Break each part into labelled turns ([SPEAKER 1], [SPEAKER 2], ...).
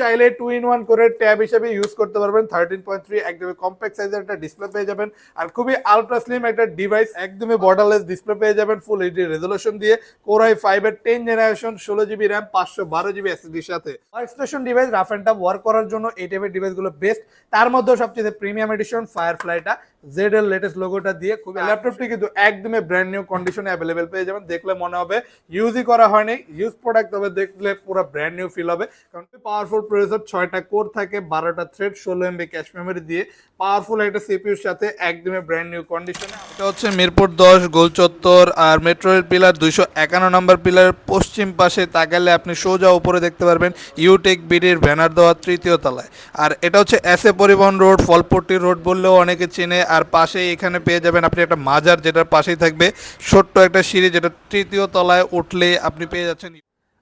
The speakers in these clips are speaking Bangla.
[SPEAKER 1] চাইলে টু ইন ওয়ান করে ট্যাব হিসেবে ইউজ করতে পারবেন। থার্টিন পয়েন্ট থ্রি একদমই কম্প্যাক্ট সাইজের একটা ডিসপ্লে পেয়ে যাবেন। আর খুবই আলট্রা স্লিম একটা ডিভাইস একদমই বর্ডারলেস ডিসপ্লে পেয়ে যাবেন ফুল এইচডি রেজলিউশন দিয়ে। কোরাই ফাইভ এর টেন জেনারেশন ষোলো জিবি র্যাম পাঁচশো বারো জিবি এসএসডির সাথে। Extension device rough and tough work করার জন্য এই টাইপের ডিভাইসগুলো বেস্ট তার মধ্যেও সবচেয়ে প্রিমিয়াম এডিশন ফায়ার ফ্লাইটা জেড এর লেটেস্ট লোগোটা দিয়ে খুবই ল্যাপটপটি কিন্তু একদমই ব্র্যান্ড নিউ কন্ডিশনে অ্যাভেলেবেল পেয়ে যাবেন। দেখলে মনে হবে ইউজই করা হয়নি। ইউজ প্রোডাক্ট তবে দেখলে পুরো ব্র্যান্ড নিউ ফিল হবে। কারণ পাওয়ারফুল প্রসেসর ছয়টা কোর থাকে বারোটা থ্রেড ষোলো এমবি ক্যাশ মেমোরি দিয়ে। পাওয়ারফুল একটা সিপিউর সাথে একদমই ব্র্যান্ড নিউ কন্ডিশনে এটা হচ্ছে মিরপুর দশ গোল চত্বর আর মেট্রো পিলার দুইশো একান্ন নম্বর পিলারের পশ্চিম পাশে তাকালে আপনি সোজা উপরে দেখতে পারবেন ইউটেক বিডির ব্যানার দেওয়া তৃতীয় তলায়। আর এটা হচ্ছে এস এ পরিবহন রোড ফলপট্টি রোড বললেও অনেকে চেনে। আর পাশেই এখানে পেয়ে যাবেন আপনি একটা মাজার যেটার পাশেই থাকবে। ছোট্ট একটা সিঁড়ি যেটা তৃতীয় তলায় উঠলে আপনি পেয়ে যাচ্ছেন।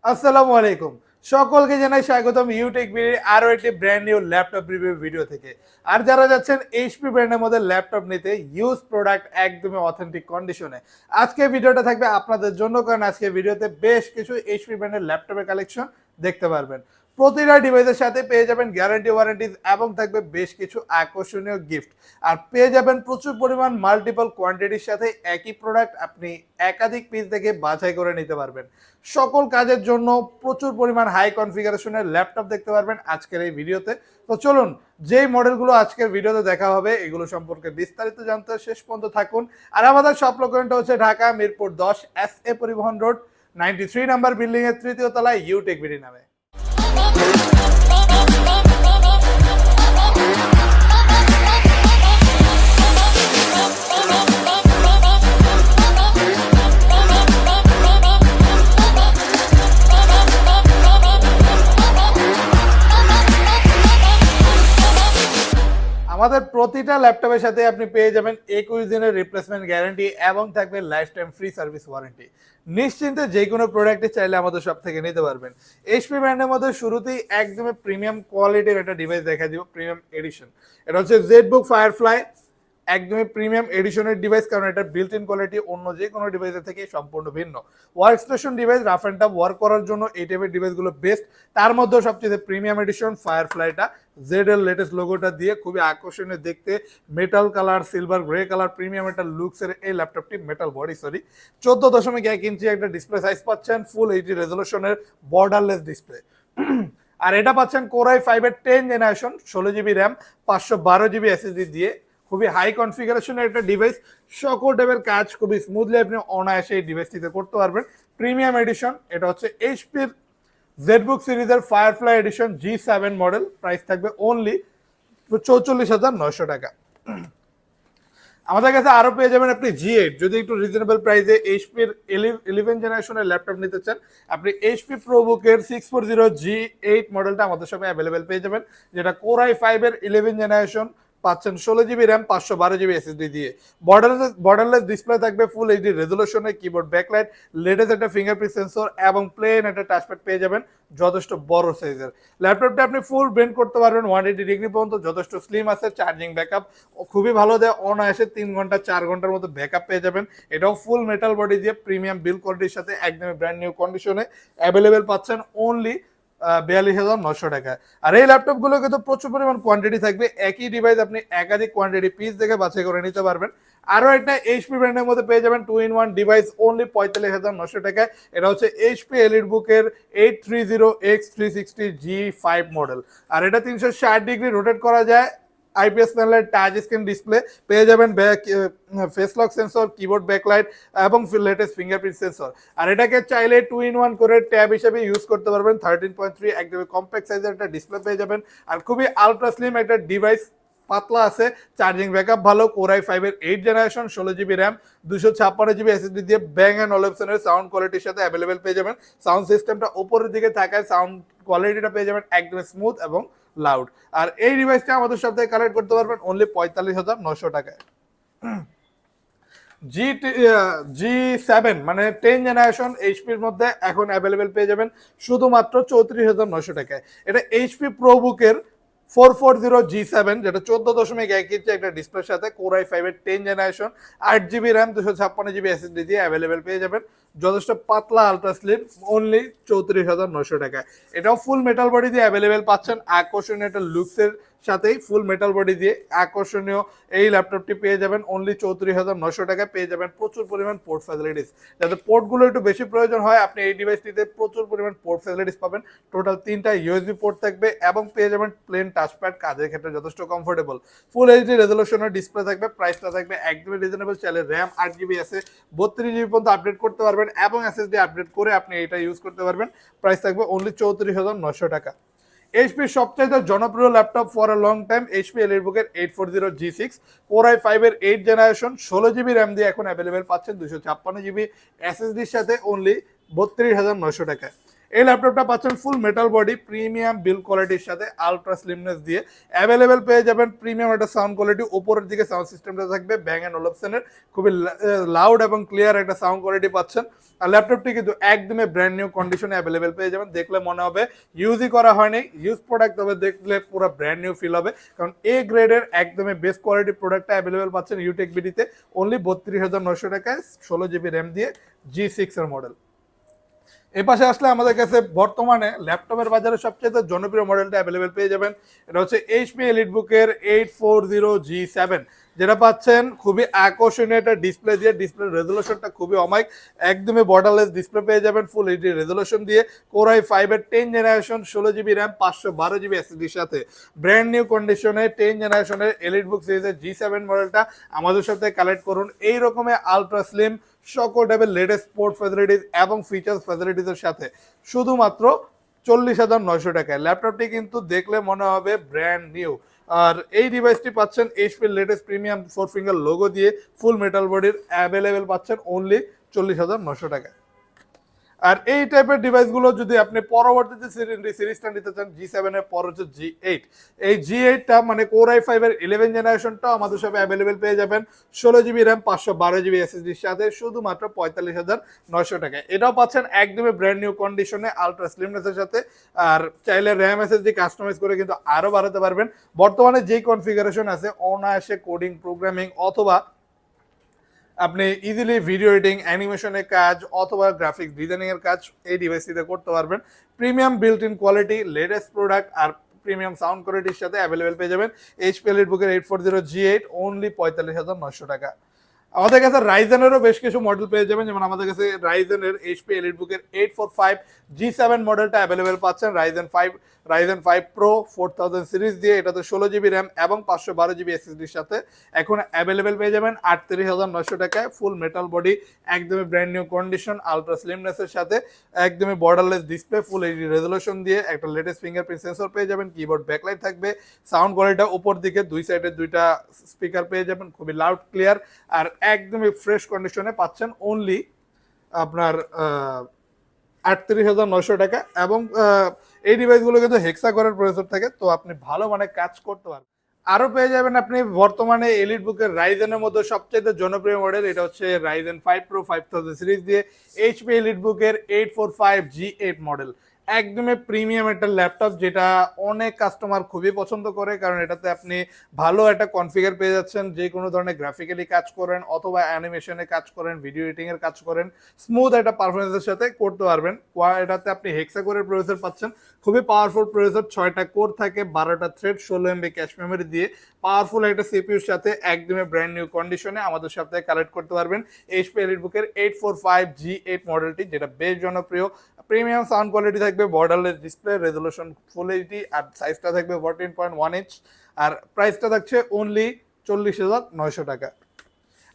[SPEAKER 1] আসসালামু আলাইকুম। সকলকে জানাই স্বাগতম ইউটেক বিডির আরও একটি brand new laptop review video থেকে। আর যারা যাচ্ছেন এইচপি ব্র্যান্ডের মধ্যে ল্যাপটপ নিতে ইউজ প্রোডাক্ট একদমই অথেন্টিক কন্ডিশনে আজকে ভিডিওটা থাকবে আপনাদের জন্য, কারণ আজকে ভিডিওতে বেশ কিছু এইচপি ব্র্যান্ডের ল্যাপটপের কালেকশন দেখতে পারবেন। প্রতিটা ডিভাইসের সাথে পেয়ে যাবেন গ্যারান্টি ওয়ারেন্টিজ এবং থাকবে বেশ কিছু আকর্ষণীয় গিফট আর পেয়ে যাবেন প্রচুর পরিমাণ মাল্টিপল কোয়ান্টিটির সাথে একই প্রোডাক্ট আপনি একাধিক পিস থেকে বাছাই করে নিতে পারবেন। সকল কাজের জন্য প্রচুর পরিমাণ হাই কনফিগারেশনের ল্যাপটপ দেখতে পারবেন আজকের এই ভিডিওতে। তো চলুন, যেই মডেলগুলো আজকের ভিডিওতে দেখা হবে, এগুলো সম্পর্কে বিস্তারিত জানতে শেষ পর্যন্ত থাকুন। আর আমাদের সব লোকেশনটা হচ্ছে ঢাকা মিরপুর দশ এস এ পরিবহন রোড নাইনটি থ্রি নাম্বার বিল্ডিংয়ের তৃতীয় তলায় ইউটেক বিডি নামে। আমাদের প্রতিটা ল্যাপটপের সাথে আপনি পেয়ে যাবেন একুশ দিনের রিপ্লেসমেন্ট গ্যারান্টি এবং থাকবে lifetime free service warranty নিশ্চিন্তে যে কোনো প্রোডাক্টে চাইলে আমাদের সব থেকে নিতে পারবেন। এইচপি ব্র্যান্ডের মধ্যে শুরুতেই একদমই প্রিমিয়াম কোয়ালিটির একটা ডিভাইস দেখা দিব প্রিমিয়াম এডিশন এটা হচ্ছে জেড বুক ফায়ারফ্লাই একদমই প্রিমিয়াম এডিশনের ডিভাইস কারণ এটা বিল্ট ইন কোয়ালিটি অন্য যে কোনো ডিভাইসের থেকে সম্পূর্ণ ভিন্ন। Work station device rough and tough work করার জন্য এই টাইপের ডিভাইসগুলো বেস্ট তার মধ্যেও সবচেয়ে প্রিমিয়াম এডিশন ফায়ারফ্লাইটা জেড এর লেটেস্ট লোগোটা দিয়ে খুবই আকর্ষণীয় দেখতে। Metal colour silver grey colour premium একটা লুকসের এই ল্যাপটপটি মেটাল বডি সরি চোদ্দ দশমিক এক ইঞ্চি একটা ডিসপ্লে সাইজ পাচ্ছেন ফুল এইটি রেজলিউশনের বর্ডারলেস ডিসপ্লে আর এটা পাচ্ছেন কোরাই ফাইভের টেন জেনারেশন ষোলো জিবি র্যাম পাঁচশো বারো জিবি এসএসডি দিয়ে। খুবই হাই কনফিগারেশনের একটা ডিভাইস সকল টাইপের কাজ, খুবই স্মুথলি আপনি অনায়াসে এই ডিভাইসটিতে করতে পারবেন। প্রিমিয়াম এডিশন এটা হচ্ছে এইচপির জেডবুক সিরিজের Firefly edition G seven model price থাকবে অনলি চৌচল্লিশ হাজার নয়শো টাকা। আমাদের কাছে আরও পেয়ে যাবেন আপনি জি এইট যদি একটু রিজনেবল প্রাইসে এইচপির ইলেভেন জেনারেশনের ল্যাপটপ নিতে চান, আপনি HP প্রোবুকের six four zero G eight মডেলটা আমাদের সঙ্গে অ্যাভেলেবেল পেয়ে যাবেন, যেটা কোরাই ফাইভের ইলেভেন জেনারেশন পাচ্ছেন ষোলো জিবি র্যাম পাঁচশো বারো জিবি এসএসডি দিয়ে। বর্ডারলেস বর্ডারলেস ডিসপ্লে থাকবে ফুল এইচডি রেজলিউশনের কিবোর্ড ব্যাকলাইট লেটেস্ট একটা ফিঙ্গারপ্রিন্ট সেন্সর এবং প্লেন একটা টাচপ্যাড পেয়ে যাবেন যথেষ্ট বড় সাইজের ল্যাপটপটা আপনি ফুল ব্রেন করতে পারবেন ওয়ান এইটি ডিগ্রি পর্যন্ত, যথেষ্ট স্লিম আছে চার্জিং ব্যাকআপ খুবই ভালো দেয়, অনায়াসে তিন ঘণ্টা, চার ঘণ্টার মতো ব্যাকআপ পেয়ে যাবেন। এটাও ফুল মেটাল বডি দিয়ে প্রিমিয়াম বিল কোয়ালিটির সাথে, একদমই ব্র্যান্ড নিউ কন্ডিশনে অ্যাভেলেবেল পাচ্ছেন অনলি বিয়াল্লিশ হাজার নশো টাকা। আর এই ল্যাপটপগুলো কিন্তু প্রচুর পরিমাণ কোয়ান্টিটি থাকবে। একই ডিভাইস আপনি একাধিক কোয়ান্টিটি পিস দেখে বাছাই করে নিতে পারবেন। আরও একটা এইচপি ব্র্যান্ডের মধ্যে পেয়ে যাবেন two in one device only পঁয়তাল্লিশ হাজার নশো টাকায় এটা হচ্ছে এইচপি এলিট বুকের eight three zero X three sixty G five model আর এটা তিনশো ষাট ডিগ্রি রোটেট করা যায়। আইপিএস প্যানেলের টাচ স্ক্রিন ডিসপ্লে পেয়ে যাবেন back face lock sensor keyboard backlight এবং লেটেস্ট ফিঙ্গারপ্রিন্ট সেন্সর আর এটাকে চাইলে টু ইন ওয়ান করে ট্যাব হিসেবে ইউজ করতে পারবেন। থার্টিন পয়েন্ট থ্রি একদমই কম্প্যাক্ট সাইজের একটা ডিসপ্লে পেয়ে যাবেন। আর খুবই আলট্রা স্লিম একটা ডিভাইস পাতলা আছে। চার্জিং ব্যাকআপ ভালো। কোরাই ফাইভের এইট জেনারেশন ষোলো জিবি র্যাম দুশো ছাপ্পান্ন জিবি এসএসডি দিয়ে ব্যাং অ্যান্ড অলেপসনের সাউন্ড কোয়ালিটির সাথে অ্যাভেলেবেল পেয়ে যাবেন। সাউন্ড সিস্টেমটা উপরের দিকে থাকায় সাউন্ড কোয়ালিটিটা পেয়ে যাবেন একদম স্মুথ এবং লাউড আর এই ডিভাইসটা আমাদের সব থেকে কালেক্ট করতে পারবেন অনলি পঁয়তাল্লিশ হাজার নশো টাকায়। জি জি সেভেন মানে টেন জেনারেশন এইচপির মধ্যে এখন অ্যাভেলেবেল পেয়ে যাবেন শুধুমাত্র চৌত্রিশ হাজার নশো টাকায়। এটা HP প্রোবুকের four four zero G seven যেটা চোদ্দ দশমিক এক ইঞ্চি একটা ডিসপ্লের সাথে কোরাই ফাইভের টেন জেনারেশন আট জিবি র্যাম দুশো ছাপ্পান্ন জিবি এসএসডি দিয়ে অ্যাভেলেবেল পেয়ে যাবেন। যথেষ্ট পাতলা আলট্রা স্লিম অনলি চৌত্রিশ হাজার নশো টাকা এটাও ফুল মেটাল বডি দিয়ে অ্যাভেলেবেল পাচ্ছেন। আকর্ষণীয় একটা লুকসের সাথেই ফুল মেটাল বডি দিয়ে আকর্ষণীয় এই ল্যাপটপটি পেয়ে যাবেন। অনলি চৌত্রিশ হাজার নশো টাকায় পেয়ে যাবেন প্রচুর পরিমাণ পোর্ট ফ্যাসিলিটিস যাতে পোর্টগুলো একটু বেশি প্রয়োজন হয়, আপনি এই ডিভাইসটিতে প্রচুর পরিমাণ পোর্ট ফ্যাসিলিটিস পাবেন। টোটাল তিনটা ইউএসবি পোর্ট থাকবে এবং পেয়ে যাবেন প্লেন টাচপ্যাড কাজের ক্ষেত্রে যথেষ্ট কমফোর্টেবল ফুল এইচডি রেজলিউশনের ডিসপ্লে থাকবে প্রাইসটা থাকবে একদমই রিজনেবল চাইলে র্যাম আট জিবি আছে, বত্রিশ জিবি পর্যন্ত আপডেট করতে পারবেন। এবং এসএসডি আপডেট করে আপনি এটা ইউজ করতে পারবেন। প্রাইস থাকবে অনলি চৌত্রিশ হাজার নশো টাকা। এইচপি সবচাইতে জনপ্রিয় laptop for a long time HP এলিটবুকের eight four zero G six four I ফাইভের এইট জেনারেশন ষোলো জিবি র্যাম দিয়ে এখন অ্যাভেলেবেল পাচ্ছেন দুশো ছাপ্পান্ন জিবি এসএসডির সাথে অনলি বত্রিশ হাজার নশো টাকা এই ল্যাপটপটা পাচ্ছেন full metal body premium build কোয়ালিটির সাথে আলট্রা স্লিমনেস দিয়ে। অ্যাভেলেবেল পেয়ে যাবেন প্রিমিয়াম একটা সাউন্ড কোয়ালিটি উপরের দিকে সাউন্ড সিস্টেমটা থাকবে ব্যাং অ্যান্ড ওলপসনের খুবই লাউড এবং ক্লিয়ার একটা সাউন্ড কোয়ালিটি পাচ্ছেন। আর ল্যাপটপটি কিন্তু একদমই ব্র্যান্ড নিউ কন্ডিশনে অ্যাভেলেবেল পেয়ে যাবেন। দেখলে মনে হবে ইউজই করা হয়নি ইউজ প্রোডাক্ট তবে দেখলে পুরো ব্র্যান্ড নিউ ফিল হবে। কারণ এ গ্রেডের একদমই বেস্ট কোয়ালিটি প্রোডাক্টটা অ্যাভেলেবেল পাচ্ছেন ইউটেক বিডিতে অনলি বত্রিশ হাজার নশো টাকায় ষোলো জিবি র্যাম দিয়ে জি সিক্সের মডেল এ পাশে আসলে আমাদের কাছে বর্তমানে ল্যাপটপের বাজারে সবচেয়ে জনপ্রিয় মডেলটা অ্যাভেলেবেল পেয়ে যাবেন। এটা হচ্ছে এইচপি এলিট বুকের eight four zero G seven যেটা পাচ্ছেন খুবই আকর্ষণীয় একটা ডিসপ্লে দিয়ে। ডিসপ্লে রেজলিউশনটা খুবই অমাইক একদমই বর্ডারলেস ডিসপ্লে পেয়ে যাবেন ফুল এইচডি রেজলিউশন দিয়ে। কোরাই ফাইভের টেন জেনারেশন ষোলো জিবি র্যাম পাঁচশো বারো জিবি এসএসডির সাথে। ব্র্যান্ড নিউ কন্ডিশনে টেন জেনারেশনের এলিট বুক সিরিজের জি সেভেন মডেলটা আমাদের সাথে কালেক্ট করুন। এই রকমের আলট্রা স্লিম সকল টাইপের লেটেস্ট স্পোর্ট ফ্যাসিলিটিস এবং ফিচার্স ফ্যাসিলিটিসের সাথে। শুধুমাত্র চল্লিশ হাজার নয়শো টাকায়। ল্যাপটপটি কিন্তু দেখলে মনে হবে ব্র্যান্ড নিউ আর এই ডিভাইসটি পাচ্ছেন এইচপির latest premium four finger logo দিয়ে ফুল মেটাল বডির অ্যাভেলেবেল পাচ্ছেন অনলি চল্লিশ হাজার নশো টাকায়। আর এই টাইপের ডিভাইসগুলো যদি আপনি পরবর্তীতে সিরিজটা নিতে চান জি সেভেনের পর হচ্ছে জি এইট এই জি এইটটা মানে কোর আই ফাইভের ইলেভেন জেনারেশনটা আমাদের সব অ্যাভেলেবেল পেয়ে যাবেন। ষোলো জিবি র্যাম পাঁচশো বারো জিবি এসএসডির সাথে শুধুমাত্র পঁয়তাল্লিশ হাজার নয়শো টাকায়। এটাও পাচ্ছেন একদমই ব্র্যান্ড নিউ কন্ডিশনে আলট্রা স্লিমনেসের সাথে। আর চাইলে র্যাম এসএসডি কাস্টমাইজ করে কিন্তু আরও বাড়াতে পারবেন। বর্তমানে যেই কনফিগারেশন আছে, অনায়াসে কোডিং প্রোগ্রামিং অথবা আপনি ইজিলি ভিডিও এডিটিং অ্যানিমেশনের কাজ, অথবা গ্রাফিক্স ডিজাইনিংয়ের কাজ এই ডিভাইসটিতে করতে পারবেন। Premium built in quality latest product R premium sound কোয়ালিটির সাথে অ্যাভেলেবেল পেয়ে যাবেন। এইচপি এলিট বুকের eight four zero G eight only পঁয়তাল্লিশ হাজার নশো টাকা। আমাদের কাছে রাইজেনেরও বেশ কিছু মডেল পেয়ে যাবেন। যেমন আমাদের কাছে রাইজেনের এইচপি এলিট বুকের eight four five G seven মডেলটা অ্যাভেলেবেল পাচ্ছেন। Ryzen five Ryzen five pro four thousand series দিয়ে। এটাতে ষোলো জিবি র্যাম এবং পাঁচশো বারো জিবি এসএসডির সাথে এখন অ্যাভেলেবেল পেয়ে যাবেন আটত্রিশ হাজার নশো টাকায়। ফুল মেটাল বডি একদমই ব্র্যান্ড নিউ কন্ডিশন আলট্রা স্লিমনেসের সাথে একদমই borderless display full HD resolution দিয়ে একটা লেটেস্ট ফিঙ্গারপ্রিন্ট সেন্সর পেয়ে যাবেন। কিবোর্ড ব্যাকলাইট থাকবে। সাউন্ড কোয়ালিটিটা উপর দিকে, দুই সাইডে দুইটা স্পিকার পেয়ে যাবেন। খুবই লাউড ক্লিয়ার আর একদমই ফ্রেশ কন্ডিশনে পাচ্ছেন অনলি আপনার আটত্রিশ হাজার নশো টাকা এবং এই ডিভাইসগুলো কিন্তু হেক্সা করার প্রসেসর থাকে, তো আপনি ভালো মানে কাজ করতে পারবেন। আরও পেয়ে যাবেন আপনি বর্তমানে এলিট বুকের রাইজেনের মধ্যে সবচেয়ে জনপ্রিয় মডেল এটা হচ্ছে Ryzen five pro five thousand series দিয়ে এইচপি এলিট বুকের eight four five G eight model একদমই প্রিমিয়াম একটা ল্যাপটপ যেটা অনেক কাস্টমার খুবই পছন্দ করে, কারণ এটাতে আপনি ভালো একটা কনফিগার পেয়ে যাচ্ছেন। যে কোনো ধরনের গ্রাফিক্যালি কাজ করেন অথবা অ্যানিমেশনে কাজ করেন ভিডিও এডিটিং এর কাজ করেন স্মুথ একটা পারফরমেন্সের সাথে করতে পারবেন। এটাতে আপনি হেক্সা কোরের প্রসেসর পাচ্ছেন। খুবই পাওয়ারফুল প্রসেসর ছয়টা কোর থাকে, বারোটা থ্রেড ষোলো এমবি ক্যাশ মেমোরি দিয়ে। পাওয়ারফুল একটা সিপিউর সাথে একদমই ব্র্যান্ড নিউ কন্ডিশনে আমাদের সাথে কালেক্ট করতে পারবেন। এইচপি এলিট বুকের eight four five G eight মডেলটি যেটা বেশ জনপ্রিয়। প্রিমিয়াম সাউন্ড কোয়ালিটি থাকবে borderless display resolution full HD আর সাইজটা থাকবে ফোরটিন পয়েন্ট ওয়ান ইঞ্চ আর প্রাইসটা থাকছে অনলি চল্লিশ হাজার নয়শো টাকা।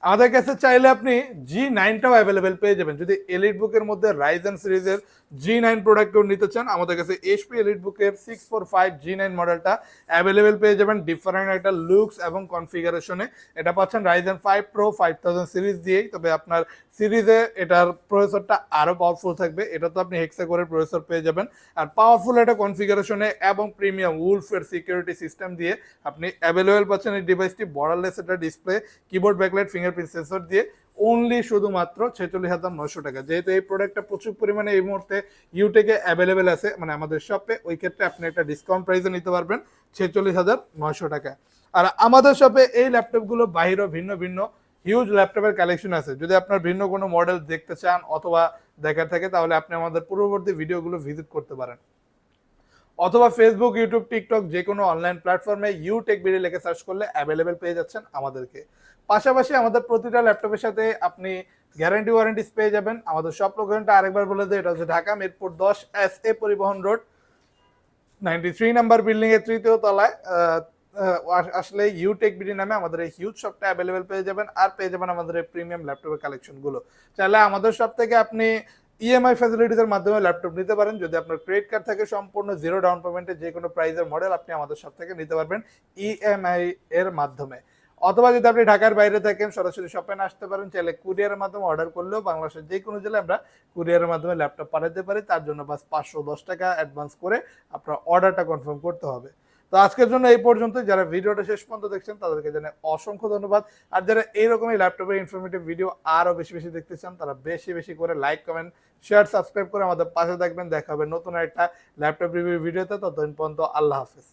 [SPEAKER 1] আমাদের কাছে চাইলে আপনি জি নাইনটাও অ্যাভেলেবেল পেয়ে যাবেন। যদি এলিট বুকের মধ্যে রাইজেন সিরিজের জি নাইন প্রোডাক্টও নিতে চান, আমাদের কাছে এইচপি এলিট বুকের six four five G nine মডেলটা অ্যাভেলেবেল পেয়ে যাবেন। ডিফারেন্ট একটা লুকস এবং কনফিগারেশনে এটা পাচ্ছেন Ryzen five pro five thousand series দিয়েই। তবে আপনার সিরিজে এটার প্রসেসরটা আরও পাওয়ারফুল থাকবে। এটা তো আপনি হেক্সা করে প্রসেসর পেয়ে যাবেন। আর পাওয়ারফুল একটা কনফিগারেশনে এবং প্রিমিয়াম উলফের সিকিউরিটি সিস্টেম দিয়ে আপনি অ্যাভেলেবেল পাচ্ছেন এই ডিভাইসটি বর্ডারলেস একটা display keyboard backlight fingerprint sensor দিয়ে অনলি শুধুমাত্র ছেচল্লিশ হাজার নশো টাকা। যেহেতু এই প্রোডাক্টটা প্রচুর পরিমাণে এই মুহূর্তে ইউটেকে অ্যাভেলেবেল আছে মানে আমাদের শপে ওই ক্ষেত্রে আপনি একটা ডিসকাউন্ট প্রাইসে নিতে পারবেন ছেচল্লিশ হাজার নশো টাকা। আর আমাদের শপে এই ল্যাপটপগুলো বাহিরও ভিন্ন ভিন্ন হিউজ ল্যাপটপের কালেকশন আছে। যদি আপনার ভিন্ন কোনো মডেল দেখতে চান অথবা দেখার থাকে, তাহলে আপনি আমাদের পূর্ববর্তী ভিডিওগুলো ভিজিট করতে পারেন। অথবা ফেসবুক ইউটিউব টিকটক যে কোনো অনলাইন প্ল্যাটফর্মে ইউ টেক বিডি লেখে সার্চ করলে অ্যাভেলেবেল পেয়ে যাচ্ছেন আমাদেরকে। পাশাপাশি আমাদের প্রতিটা ল্যাপটপের সাথে আপনি গ্যারান্টি ওয়ারেন্টিস পেয়ে যাবেন। আমাদের সব লোকেশনটা আরেকবার বলে দিই, এটা হচ্ছে ঢাকা মিরপুর দশ এস এ পরিবহন road ninety three number building এর তৃতীয় তলায়। আসলে ইউটেক বিডি নামে আমাদের এই হিউজ শপটা অ্যাভেলেবেল পেয়ে যাবেন। আর পেয়ে যাবেন আমাদের প্রিমিয়াম ল্যাপটপের কালেকশনগুলো চাইলে আমাদের শপ থেকে আপনি ইএমআই ফ্যাসিলিটিসের মাধ্যমে ল্যাপটপ নিতে পারেন। যদি আপনার ক্রেডিট কার্ড থাকে, সম্পূর্ণ জিরো ডাউন পেমেন্টে যে কোনো প্রাইজের মডেল আপনি আমাদের শপ থেকে নিতে পারবেন ইএমআই এর মাধ্যমে। অথবা যদি আপনি ঢাকার বাইরে থাকেন, সরাসরি শপে আসতে পারেন, চাইলে কুরিয়ারের মাধ্যমে অর্ডার করলেও বাংলাদেশের যে কোনো জেলায় আমরা কুরিয়ারের মাধ্যমে ল্যাপটপ পাঠাতে পারি। তার জন্য বাস পাঁচশো দশ টাকা অ্যাডভান্স করে আপনার অর্ডারটা কনফার্ম করতে হবে। তো আজকের জন্য এই পর্যন্ত যারা ভিডিওটা শেষ পর্যন্ত দেখছেন, তাদেরকে জানাই অসংখ্য ধন্যবাদ। আর যারা এইরকমই ল্যাপটপের ইনফরমেটিভ ভিডিও আরও বেশি বেশি দেখতে চান, তারা বেশি বেশি করে লাইক কমেন্ট শেয়ার সাবস্ক্রাইব করে আমাদের পাশে থাকবেন। দেখা হবে নতুন একটা ল্যাপটপ রিভিউ ভিডিওতে ততদিন পর্যন্ত আল্লাহ হাফিজ।